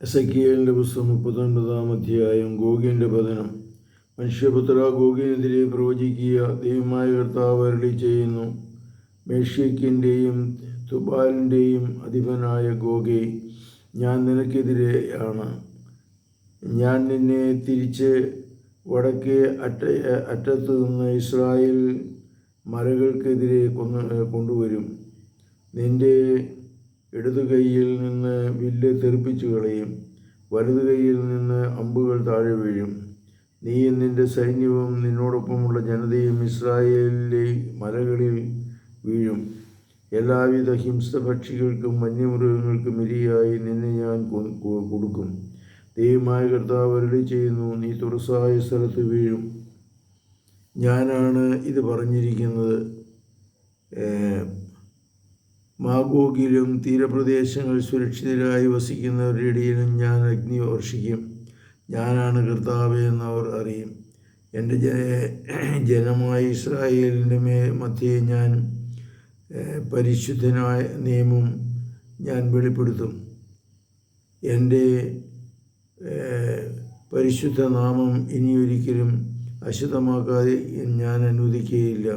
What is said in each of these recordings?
എസക്കിയലിന്റെ പുസ്തകം മുപ്പത്തൊൻപതാം അധ്യായം ഗോഗിന്റെ പതനം. മനുഷ്യപുത്ര ഗോഗിനെതിരെ പ്രവചിക്കുക ദൈവമായ കർത്താവ് അരളി ചെയ്യുന്നു. മേഷ്യക്കിന്റെയും തുബാലിന്റെയും അധിപനായ ഗോഗെ ഞാൻ നിനക്കെതിരെയാണ്. ഞാൻ നിന്നെ തിരിച്ച് വടക്കേ അറ്റ അറ്റത്ത് നിന്ന് ഇസ്രായേൽ മലകൾക്കെതിരെ കൊന്ന് കൊണ്ടുവരും. നിന്റെ ഇടതു കൈയിൽ നിന്ന് വില്ല് തെറിപ്പിച്ചു കളയും. വലതു കൈയിൽ നിന്ന് അമ്പുകൾ താഴെ വീഴും. നീയും നിന്റെ സൈന്യവും നിന്നോടൊപ്പമുള്ള ജനതയും ഇസ്രായേലിലെ മലകളിൽ വീഴും. എല്ലാവിധ ഹിംസ പക്ഷികൾക്കും വന്യമൃഗങ്ങൾക്കും ഇരിയായി നിന്നെ ഞാൻ കൊടുക്കും. ദൈവമായ കർത്താവ് അരളി ചെയ്യുന്നു നീ തുറസായ സ്ഥലത്ത് വീഴും. ഞാനാണ് ഇത് പറഞ്ഞിരിക്കുന്നത്. മാഗോഗിലും തീരപ്രദേശങ്ങൾ സുരക്ഷിതരായി വസിക്കുന്നവരുടെ ഇടയിലും ഞാൻ അഗ്നി വർഷിക്കും. ഞാനാണ് കർത്താവ് എന്നവർ അറിയും. എന്റെ ജന ജനമായ ഇസ്രായേലിന്റെ മേ മധ്യേ ഞാൻ പരിശുദ്ധനായ നിയമം ഞാൻ വെളിപ്പെടുത്തും. എന്റെ പരിശുദ്ധ നാമം ഇനിയൊരിക്കലും അശുദ്ധമാക്കാതെ ഞാൻ അനുവദിക്കുകയില്ല.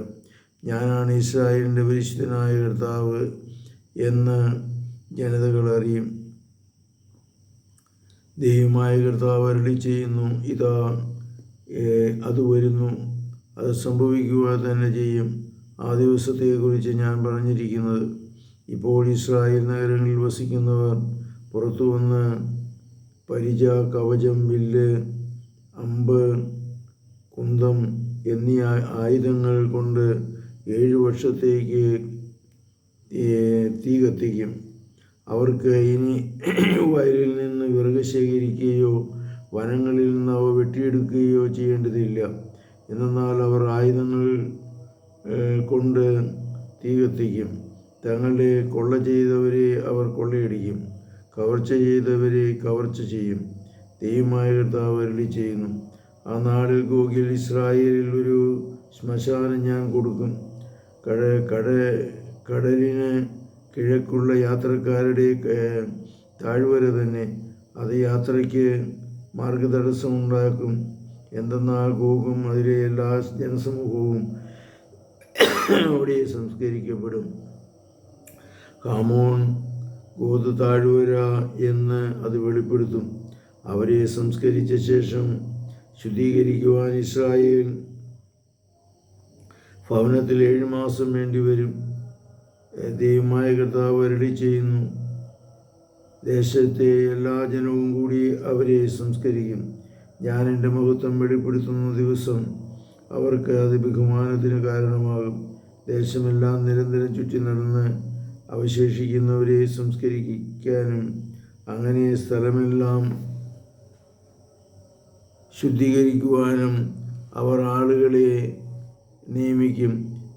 ഞാനാണ് ഇസ്രായേലിന്റെ പരിശുദ്ധനായ കർത്താവ് എന്ന് ജനതകൾ അറിയും. ദൈവമായ കർത്താവ് അരളി ചെയ്യുന്നു ഇതാ അത് വരുന്നു അത് സംഭവിക്കുക തന്നെ ചെയ്യും. ആ ദിവസത്തെക്കുറിച്ച് ഞാൻ പറഞ്ഞിരിക്കുന്നത് ഇപ്പോൾ ഇസ്രായേൽ നഗരങ്ങളിൽ വസിക്കുന്നവർ പുറത്തു വന്ന് പരിച കവചം വില്ല് അമ്പ് കുന്തം എന്നീ ആയുധങ്ങൾ കൊണ്ട് ഏഴ് വർഷത്തേക്ക് തീ- കത്തിക്കും. അവർക്ക് ഇനി വയലിൽ നിന്ന് വിറക് ശേഖരിക്കുകയോ വനങ്ങളിൽ നിന്ന് അവ വെട്ടിയെടുക്കുകയോ ചെയ്യേണ്ടതില്ല. എന്നാൽ അവർ ആയുധങ്ങൾ കൊണ്ട് തീ കത്തിക്കും. തങ്ങളുടെ കൊള്ള ചെയ്തവരെ അവർ കൊള്ളയടിക്കും. കവർച്ച ചെയ്തവരെ കവർച്ച ചെയ്യും. ദൈവമായ കർത്താവ് ചെയ്യുന്നു. ആ നാളിൽ ഗോഗിൽ ഇസ്രായേലിൽ ഒരു ശ്മശാനം ഞാൻ കൊടുക്കും. കട കട കടലിന് കിഴക്കുള്ള യാത്രക്കാരുടെ താഴ്വര തന്നെ. അത് യാത്രയ്ക്ക് മാർഗതടസ്സമുണ്ടാക്കും എന്തെന്നാൽ ഗോകും അതിലെ എല്ലാ ജനസമൂഹവും അവിടെ സംസ്കരിക്കപ്പെടും. കാമോൺ ഗോത് താഴ്വര എന്ന് അത് വെളിപ്പെടുത്തും. അവരെ സംസ്കരിച്ച ശേഷം ശുദ്ധീകരിക്കുവാൻ ഇസ്രായേൽ ഭവനത്തിൽ ഏഴ് മാസം വേണ്ടി വരും. ദൈവമായ കർത്താവ് അരളി ചെയ്യുന്നു. ദേശത്തെ എല്ലാ ജനവും കൂടി അവരെ സംസ്കരിക്കും. ഞാൻ എന്റെ മഹത്വം വെളിപ്പെടുത്തുന്ന ദിവസം അവർക്ക് അത് ബഹുമാനത്തിന് കാരണമാകും. ദേശമെല്ലാം നിരന്തരം ചുറ്റി നടന്ന് അവശേഷിക്കുന്നവരെ സംസ്കരിക്കാനും അങ്ങനെ സ്ഥലമെല്ലാം ശുദ്ധീകരിക്കുവാനും അവർ ആളുകളെ നിയമിക്കും.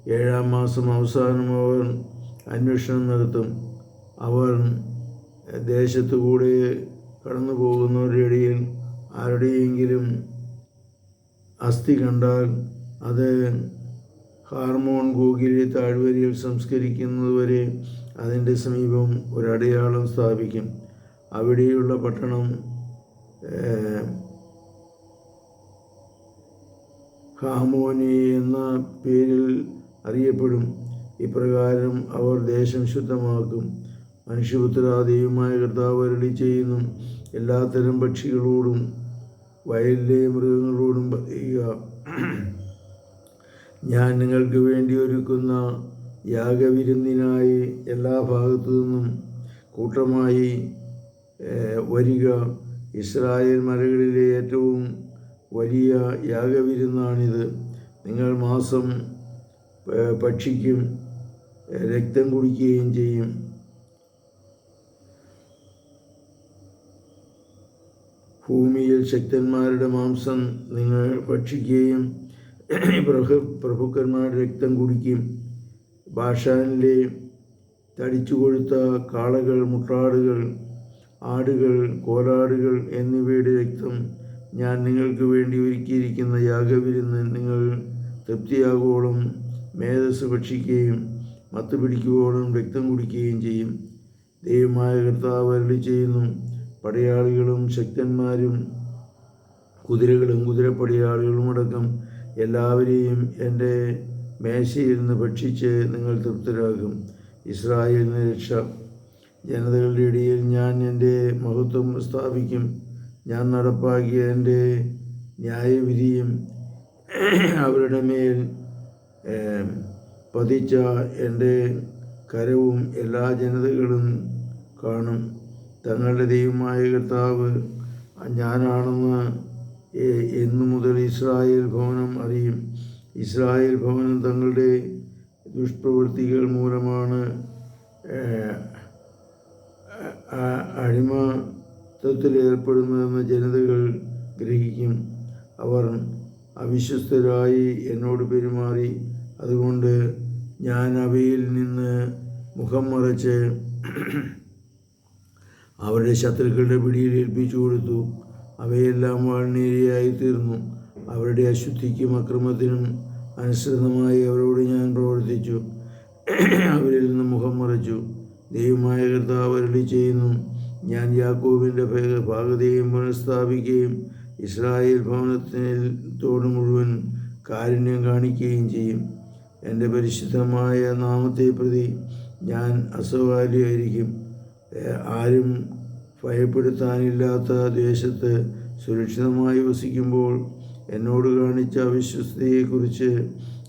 ഏഴാം മാസം അവസാനം അവർ അന്വേഷണം നടത്തും. അവർ ദേശത്തു കൂടെ കടന്നു പോകുന്നവരുടെ ഇടയിൽ ആരുടെയെങ്കിലും അസ്ഥി കണ്ടാൽ അത് ഹാർമോൺ ഗൂഗിലെ താഴ്വരയിൽ സംസ്കരിക്കുന്നതുവരെ അതിന്റെ സമീപം ഒരടയാളം സ്ഥാപിക്കും. അവിടെയുള്ള പട്ടണം ഹാമോനി എന്ന പേരിൽ അറിയപ്പെടും. ഇപ്രകാരം അവർ ദേശം ശുദ്ധമാക്കും. മനുഷ്യപുത്ര ദൈവമായ കർത്താവ് അരളി ചെയ്യുന്നു. എല്ലാത്തരം പക്ഷികളോടും വയലിലെ മൃഗങ്ങളോടും പറയുക. ഞാൻ നിങ്ങൾക്ക് വേണ്ടി ഒരുക്കുന്ന യാഗവിരുന്നിനായി എല്ലാ ഭാഗത്തു നിന്നും കൂട്ടമായി വരിക. ഇസ്രായേൽ മലകളിലെ ഏറ്റവും വലിയ യാഗവിരുന്നാണിത്. നിങ്ങൾ മാസം പക്ഷിക്കും രക്തം കുടിക്കുകയും ചെയ്യും. ഭൂമിയിൽ ശക്തന്മാരുടെ മാംസം നിങ്ങൾ ഭക്ഷിക്കുകയും പ്രഭു പ്രഭുക്കന്മാരുടെ രക്തം കുടിക്കും. ഭാഷാനിലെ തടിച്ചു കൊഴുത്ത കാളകൾ മുട്ടാടുകൾ ആടുകൾ കോലാടുകൾ എന്നിവയുടെ രക്തം ഞാൻ നിങ്ങൾക്ക് വേണ്ടി ഒരുക്കിയിരിക്കുന്ന യാഗവിരുന്ന് നിങ്ങൾ തൃപ്തിയാകുവോളം മേധസ് ഭക്ഷിക്കുകയും മത്ത് പിടിക്കുവോളം രക്തം കുടിക്കുകയും ചെയ്യും. ദൈവമായ കർത്താവ് അരുളി ചെയ്യുന്നു പടയാളികളും ശക്തന്മാരും കുതിരകളും കുതിരപ്പടയാളികളും അടക്കം എല്ലാവരെയും എന്റെ മേശയിൽ നിന്ന് ഭക്ഷിച്ച് നിങ്ങൾ തൃപ്തരാകും. ഇസ്രായേലിന് രക്ഷ. ജനതകളുടെ ഇടയിൽ ഞാൻ എന്റെ മഹത്വം സ്ഥാപിക്കും. ഞാൻ നടപ്പാക്കിയ എന്റെ ന്യായവിധിയും അവരുടെ മേൽ പതിച്ച എന്റെ കരവും എല്ലാ ജനതകളും കാണും. തങ്ങളുടെ ദൈവമായ കർത്താവ് ഞാനാണെന്ന് എന്നു മുതൽ ഇസ്രായേൽ ഭവനം അറിയും. ഇസ്രായേൽ ഭവനം തങ്ങളുടെ ദുഷ്പ്രവൃത്തികൾ മൂലമാണ് ഏഹ്, അ- ഏർപ്പെടുന്നുവെന്ന് ജനതകൾ ഗ്രഹിക്കും. അവർ അവിശ്വസ്തരായി എന്നോട് പെരുമാറി. അതുകൊണ്ട് ഞാൻ അവയിൽ നിന്ന് മുഖം മറച്ച് അവരുടെ ശത്രുക്കളുടെ പിടിയിൽ ഏൽപ്പിച്ചു കൊടുത്തു. അവയെല്ലാം വാൾനേരിയായി തീർന്നു അവരുടെ അശുദ്ധിക്കും അക്രമത്തിനും അനുസൃതമായി അവരോട് ഞാൻ പ്രവർത്തിച്ചു. അവരിൽ നിന്ന് മുഖം മറച്ചു. ദൈവമായ കർത്താവ് അരുളി ചെയ്യുന്നു ഞാൻ യാക്കോബിന്റെ പാകതയും പുനഃസ്ഥാപിക്കുകയും ഇസ്രായേൽ ഭവനത്തിനോട് മുഴുവൻ കാരുണ്യം കാണിക്കുകയും ചെയ്യും. എന്റെ പരിശുദ്ധമായ നാമത്തെ പ്രതി ഞാൻ അസൗകാര്യമായിരിക്കും ആരും ഭയപ്പെടുത്താനില്ലാത്ത ദേശത്ത് സുരക്ഷിതമായി വസിക്കുമ്പോൾ എന്നോട് കാണിച്ച അവിശ്വസ്തയെക്കുറിച്ച്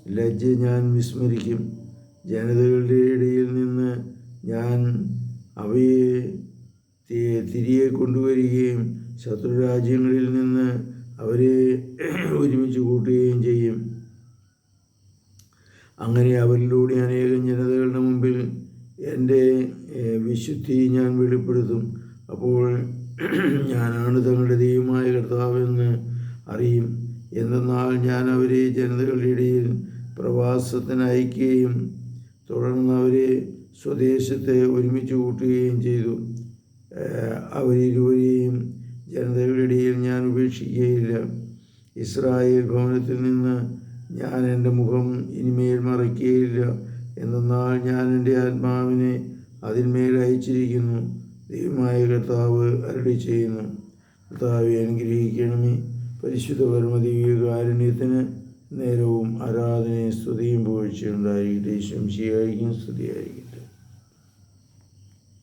ലജ്ജ ഞാൻ വിസ്മരിക്കും. ജനതകളുടെ ഇടയിൽ നിന്ന് ഞാൻ അവയെ തിരികെ കൊണ്ടുവരികയും ശത്രുരാജ്യങ്ങളിൽ നിന്ന് അവരെ ഒരുമിച്ച് കൂട്ടുകയും ചെയ്യും. അങ്ങനെ അവരിലൂടെ അനേകം ജനതകളുടെ മുമ്പിൽ എന്റെ വിശുദ്ധി ഞാൻ വെളിപ്പെടുത്തും. അപ്പോൾ ഞാനാണ് തങ്ങളുടെ ദൈവമായ കർത്താവെന്ന് അറിയും. എന്തെന്നാൽ ഞാൻ അവരെ ജനതകളുടെ ഇടയിൽ പ്രവാസത്തിന് അയക്കുകയും തുടർന്ന് അവരെ സ്വദേശത്തെ ഒരുമിച്ച് കൂട്ടുകയും ചെയ്തു. അവരിരുവരെയും ജനതയുടെ ഇടയിൽ ഞാൻ ഉപേക്ഷിക്കുകയില്ല. ഇസ്രായേൽ ഭവനത്തിൽ നിന്ന് ഞാൻ എന്റെ മുഖം ഇനിമേൽ മറയ്ക്കുകയില്ല. എന്നാൽ ഞാൻ എന്റെ ആത്മാവിനെ അതിന്മേൽ അയച്ചിരിക്കുന്നു. ദൈവമായ കർത്താവ് അരളി ചെയ്യുന്നു. കർത്താവെ അനുഗ്രഹിക്കണമേ. പരിശുദ്ധ പരമദീവിക കാരുണ്യത്തിന് നേരവും ആരാധനയും സ്തുതിയും പുകഴ്ചയുണ്ടായിരിക്കട്ടെ ശംശിയായിരിക്കും സ്തുതിയായിരിക്കും.